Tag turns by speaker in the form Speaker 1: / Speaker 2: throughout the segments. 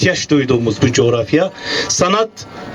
Speaker 1: ihtiyaç duyduğumuz bir coğrafya. Sanat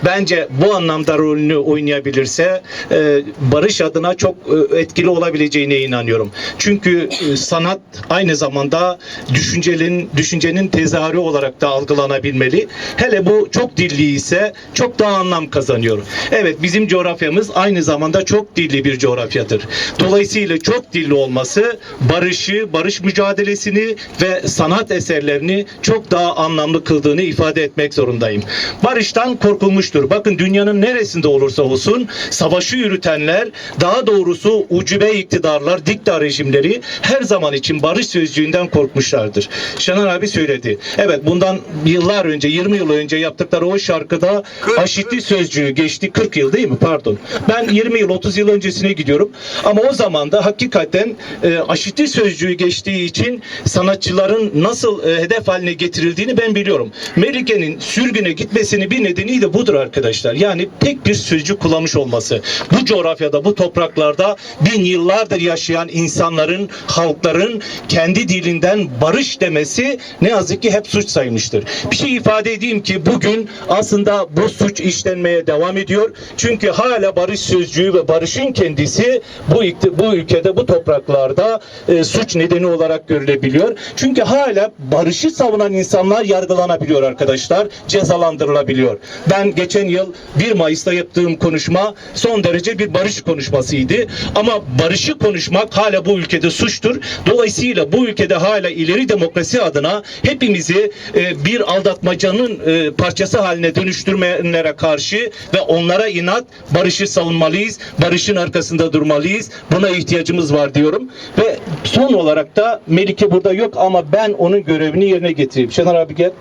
Speaker 1: bence bu anlamda rolünü oynayabilirse e, barış adına çok e, etkili olabileceğine inanıyorum. Çünkü e, sanat aynı zamanda düşüncenin düşüncenin tezahürü olarak da algılanabilmeli. Hele bu çok dilli ise çok daha anlam kazanıyor. Evet bizim coğrafyamız aynı zamanda çok dilli bir coğrafyadır. Dolayısıyla çok dilli olması barışı, barış mücadelesini ve sanat eserlerini çok daha anlamlı kıldığını ifade etmek zorundayım. Barıştan korkulmuştur. Bakın dünyanın neresinde olursa olsun savaşı yürütenler, daha doğrusu ucube iktidarlar, dikta rejimleri her zaman için barış sözcüğünden korkmuşlardır. Şener abi söyledi. Evet bundan yıllar önce, 20 yıl önce yaptıkları o şarkıda aşitli sözcüğü geçti 40 yıl değil mi? Pardon. Ben 20 yıl, 30 yıl öncesine gidiyorum. Ama o zaman da hakikaten e, aşitli sözcüğü geçtiği için sanatçıların nasıl e, hedef haline getirildiğini ben biliyorum. Melike'nin sürgüne gitmesinin bir nedeni de budur arkadaşlar. Yani tek bir sözcük kullanmış olması. Bu coğrafyada, bu topraklarda bin yıllardır yaşayan insanların, halkların kendi dilinden barış demesi ne yazık ki hep suç sayılmıştır. Bir şey ifade edeyim ki bugün aslında bu suç işlenmeye devam ediyor. Çünkü hala barış sözcüğü ve barışın kendisi bu bu ülkede, bu topraklarda e, suç nedeni olarak görülebiliyor. Çünkü hala barışı savunan insanlar yargılanabiliyor arkadaşlar, cezalandırılabiliyor. Ben geçen yıl 1 Mayıs'ta yaptığım konuşma son derece bir barış konuşmasıydı. Ama barışı konuşmak hala bu ülkede suçtur. Dolayısıyla bu ülkede hala ileri demokrasi adına hepimizi e, bir aldatmacanın e, parçası haline dönüştürmelere karşı ve onlara inat barışı savunmalıyız. Barışın arkasında durmalıyız. Buna ihtiyacımız var diyorum. Ve son olarak da Melike burada yok ama ben onun görevini yerine getireyim. Şener abi gel.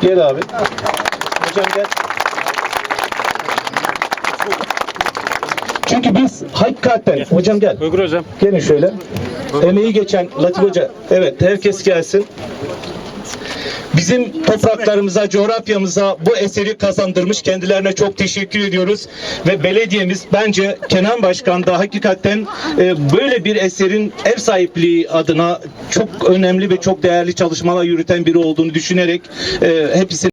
Speaker 1: Gel abi. Hocam gel. Çünkü biz hakikaten hocam gel.
Speaker 2: Uygur hocam.
Speaker 1: Gelin şöyle. Emeği geçen Latif Hoca. Evet herkes gelsin. Bizim topraklarımıza, coğrafyamıza bu eseri kazandırmış. Kendilerine çok teşekkür ediyoruz. Ve belediyemiz bence Kenan Başkan da hakikaten e, böyle bir eserin ev sahipliği adına çok önemli ve çok değerli çalışmalar yürüten biri olduğunu düşünerek e, hepsini